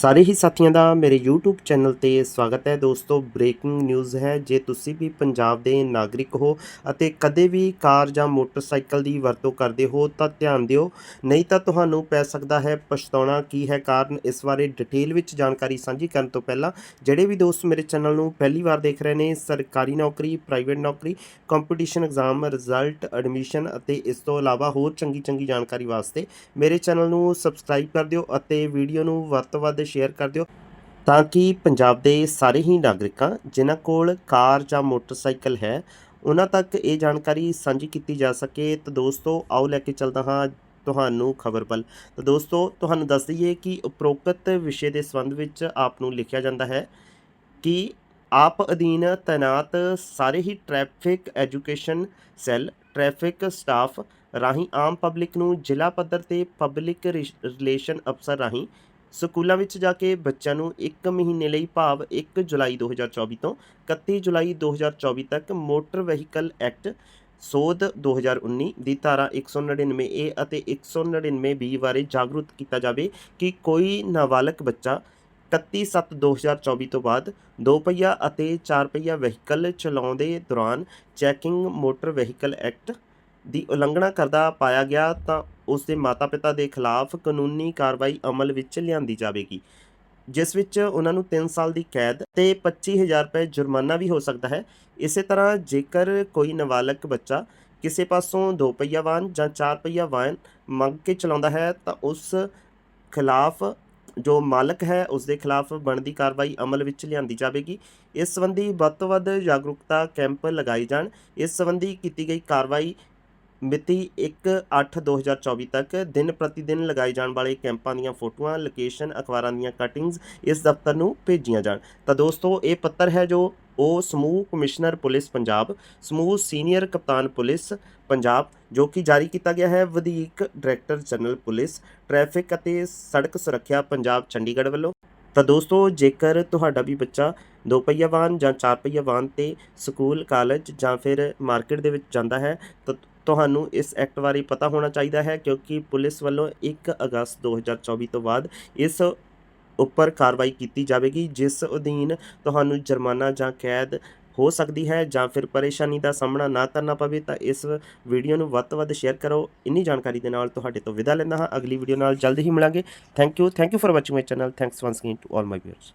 ਸਾਰੇ ਹੀ ਸਾਥੀਆਂ ਦਾ ਮੇਰੇ YouTube ਚੈਨਲ ਤੇ ਸਵਾਗਤ ਹੈ। ਦੋਸਤੋ ਬ੍ਰੇਕਿੰਗ ਨਿਊਜ਼ ਹੈ। ਜੇ ਤੁਸੀਂ ਵੀ ਪੰਜਾਬ ਦੇ ਨਾਗਰਿਕ ਹੋ ਅਤੇ ਕਦੇ ਵੀ ਕਾਰ ਜਾਂ ਮੋਟਰਸਾਈਕਲ ਦੀ ਵਰਤੋਂ ਕਰਦੇ ਹੋ, ਤਾਂ ਧਿਆਨ ਦਿਓ। ਨਹੀਂ ਤਾਂ ਤੁਹਾਨੂੰ ਪੈ ਸਕਦਾ ਹੈ ਪਛਤਾਉਣਾ ਕੀ ਹੈ। ਕਾਰਨ ਇਸ ਬਾਰੇ ਡਿਟੇਲ ਵਿੱਚ ਜਾਣਕਾਰੀ ਸਾਂਝੀ ਕਰਨ ਤੋਂ ਪਹਿਲਾਂ ਜਿਹੜੇ ਵੀ ਦੋਸਤ ਮੇਰੇ ਚੈਨਲ ਨੂੰ ਪਹਿਲੀ ਵਾਰ ਦੇਖ ਰਹੇ ਨੇ, ਸਰਕਾਰੀ ਨੌਕਰੀ ਪ੍ਰਾਈਵੇਟ ਨੌਕਰੀ ਕੰਪੀਟੀਸ਼ਨ ਐਗਜ਼ਾਮ ਰਿਜ਼ਲਟ ਐਡਮਿਸ਼ਨ ਅਤੇ ਇਸ ਤੋਂ ਇਲਾਵਾ ਹੋਰ ਚੰਗੀ ਚੰਗੀ ਜਾਣਕਾਰੀ ਵਾਸਤੇ ਮੇਰੇ ਚੈਨਲ ਨੂੰ ਸਬਸਕ੍ਰਾਈਬ ਕਰ ਦਿਓ ਅਤੇ ਵੀਡੀਓ ਨੂੰ ਵੱਧ ਤੋਂ ਵੱਧ ਸ਼ੇਅਰ ਕਰ ਦਿਓ ਤਾਂ ਕਿ ਪੰਜਾਬ ਦੇ ਸਾਰੇ ਹੀ ਨਾਗਰਿਕਾਂ, ਜਿਨ੍ਹਾਂ ਕੋਲ ਕਾਰ ਜਾਂ ਮੋਟਰਸਾਈਕਲ ਹੈ, ਉਹਨਾਂ ਤੱਕ ਇਹ ਜਾਣਕਾਰੀ ਸਾਂਝੀ ਕੀਤੀ ਜਾ ਸਕੇ। ਤਾਂ ਦੋਸਤੋ, ਆਓ ਲੈ ਕੇ ਚੱਲਦਾ ਹਾਂ ਤੁਹਾਨੂੰ ਖਬਰ ਪਲ ਤਾਂ ਦੋਸਤੋ, ਤੁਹਾਨੂੰ ਦੱਸ ਦਈਏ ਕਿ ਉਪਰੋਕਤ ਵਿਸ਼ੇ ਦੇ ਸੰਬੰਧ ਵਿੱਚ ਆਪ ਨੂੰ ਲਿਖਿਆ ਜਾਂਦਾ ਹੈ ਕਿ ਆਪ ਅਧੀਨ ਤੈਨਾਤ ਸਾਰੇ ਹੀ traffic education cell, traffic staff ਰਾਹੀਂ ਆਮ ਪਬਲਿਕ ਨੂੰ ਜ਼ਿਲ੍ਹਾ ਪੱਧਰ ਤੇ ਪਬਲਿਕ ਰਿਲੇਸ਼ਨ ਅਫਸਰ ਰਾਹੀਂ ਸਕੂਲਾਂ ਵਿੱਚ ਜਾ ਕੇ ਬੱਚਿਆਂ ਨੂੰ 1 ਮਹੀਨੇ ਲਈ ਭਾਵ 1 ਜੁਲਾਈ 2024 ਤੋਂ 31 ਜੁਲਾਈ 2024 ਤੱਕ ਮੋਟਰ ਵਹੀਕਲ ਐਕਟ ਸੋਧ 2019 ਦੀ ਧਾਰਾ 199 ਏ ਅਤੇ 199 ਬੀ ਬਾਰੇ ਜਾਗਰੂਕ ਕੀਤਾ ਜਾਵੇ ਕਿ ਕੋਈ ਨਾਬਾਲਗ ਬੱਚਾ 31/7/2024 ਤੋਂ ਬਾਅਦ ਦੋ ਪਹੀਆ ਅਤੇ ਚਾਰ ਪਹੀਆ ਵਹੀਕਲ ਚਲਾਉਂਦੇ ਦੌਰਾਨ ਚੈਕਿੰਗ ਮੋਟਰ ਵਹੀਕਲ ਐਕਟ ਦੀ ਉਲੰਘਣਾ ਕਰਦਾ ਪਾਇਆ ਗਿਆ ਤਾਂ ਉਸ ਦੇ ਮਾਤਾ-ਪਿਤਾ ਦੇ ਖਿਲਾਫ ਕਾਨੂੰਨੀ ਕਾਰਵਾਈ ਅਮਲ ਵਿੱਚ ਲਿਆਂਦੀ ਜਾਵੇਗੀ, ਜਿਸ ਵਿੱਚ ਉਹਨਾਂ ਨੂੰ 3 ਸਾਲ ਦੀ ਕੈਦ ਤੇ 25000 ਰੁਪਏ ਜੁਰਮਾਨਾ ਵੀ ਹੋ ਸਕਦਾ ਹੈ। ਇਸੇ ਤਰ੍ਹਾਂ ਜੇਕਰ ਕੋਈ ਨਾਬਾਲਗ ਬੱਚਾ ਕਿਸੇ ਪਾਸੋਂ ਦੋ ਪਹੀਆ ਵਾਹਨ ਜਾਂ ਚਾਰ ਪਹੀਆ ਵਾਹਨ ਮੰਗ ਕੇ ਚਲਾਉਂਦਾ ਹੈ, ਤਾਂ ਉਸ ਖਿਲਾਫ ਜੋ ਮਾਲਕ ਹੈ, ਉਸ ਦੇ ਖਿਲਾਫ ਬਣਦੀ ਕਾਰਵਾਈ ਅਮਲ ਵਿੱਚ ਲਿਆਂਦੀ ਜਾਵੇਗੀ। ਇਸ ਸੰਬੰਧੀ ਵੱਧ ਤੋਂ ਵੱਧ ਜਾਗਰੂਕਤਾ ਕੈਂਪ ਲਗਾਏ ਜਾਣ। ਇਸ ਸੰਬੰਧੀ ਕੀਤੀ ਗਈ ਕਾਰਵਾਈ ਮਿਤੀ 1/8/2024 ਤੱਕ ਦਿਨ ਪ੍ਰਤੀ ਦਿਨ ਲਗਾਏ ਜਾਣ ਵਾਲੇ ਕੈਂਪਾਂ ਦੀਆਂ ਫੋਟੋਆਂ, ਲੋਕੇਸ਼ਨ, ਅਖਬਾਰਾਂ ਦੀਆਂ ਕਟਿੰਗਸ ਇਸ ਦਫ਼ਤਰ ਨੂੰ ਭੇਜੀਆਂ ਜਾਣ। ਤਾਂ ਦੋਸਤੋ, ਇਹ ਪੱਤਰ ਹੈ ਜੋ ਉਹ ਸਮੂਹ ਕਮਿਸ਼ਨਰ ਪੁਲਿਸ ਪੰਜਾਬ, ਸਮੂਹ ਸੀਨੀਅਰ ਕਪਤਾਨ ਪੁਲਿਸ ਪੰਜਾਬ, ਜੋ ਕਿ ਜਾਰੀ ਕੀਤਾ ਗਿਆ ਹੈ ਵਧੀਕ ਡਾਇਰੈਕਟਰ ਜਨਰਲ ਪੁਲਿਸ, ਟ੍ਰੈਫਿਕ ਅਤੇ ਸੜਕ ਸੁਰੱਖਿਆ ਪੰਜਾਬ ਚੰਡੀਗੜ੍ਹ ਵੱਲੋਂ। ਤਾਂ ਦੋਸਤੋ, ਜੇਕਰ ਤੁਹਾਡਾ ਵੀ ਬੱਚਾ ਦੋ ਪਹੀਆ ਵਾਹਨ ਜਾਂ ਚਾਰ ਪਹੀਆ ਵਾਹਨ ਤੇ ਸਕੂਲ, ਕਾਲਜ ਜਾਂ ਫਿਰ ਮਾਰਕੀਟ ਦੇ ਵਿੱਚ ਜਾਂਦਾ ਹੈ, ਤਾਂ ਤੁਹਾਨੂੰ ਇਸ ਐਕਟ ਬਾਰੇ ਪਤਾ ਹੋਣਾ ਚਾਹੀਦਾ ਹੈ ਕਿਉਂਕਿ ਪੁਲਿਸ ਵੱਲੋਂ 1 ਅਗਸਤ 2024 ਤੋਂ ਬਾਅਦ ਇਸ ਉੱਪਰ ਕਾਰਵਾਈ ਕੀਤੀ ਜਾਵੇਗੀ, ਜਿਸ ਅਧੀਨ ਤੁਹਾਨੂੰ ਜੁਰਮਾਨਾ ਜਾਂ ਕੈਦ ਹੋ ਸਕਦੀ ਹੈ ਜਾਂ ਫਿਰ ਪਰੇਸ਼ਾਨੀ ਦਾ ਸਾਹਮਣਾ ਨਾ ਕਰਨਾ ਪਵੇ, ਤਾਂ ਇਸ ਵੀਡੀਓ ਨੂੰ ਵੱਧ ਤੋਂ ਵੱਧ ਸ਼ੇਅਰ ਕਰੋ। ਇੰਨੀ ਜਾਣਕਾਰੀ ਦੇ ਨਾਲ ਤੁਹਾਡੇ ਤੋਂ ਵਿਦਾ ਲੈਂਦਾ ਹਾਂ। ਅਗਲੀ ਵੀਡੀਓ ਨਾਲ ਜਲਦ ਹੀ ਮਿਲਾਂਗੇ। Thank you thank you for watching my channel thanks once again to all my viewers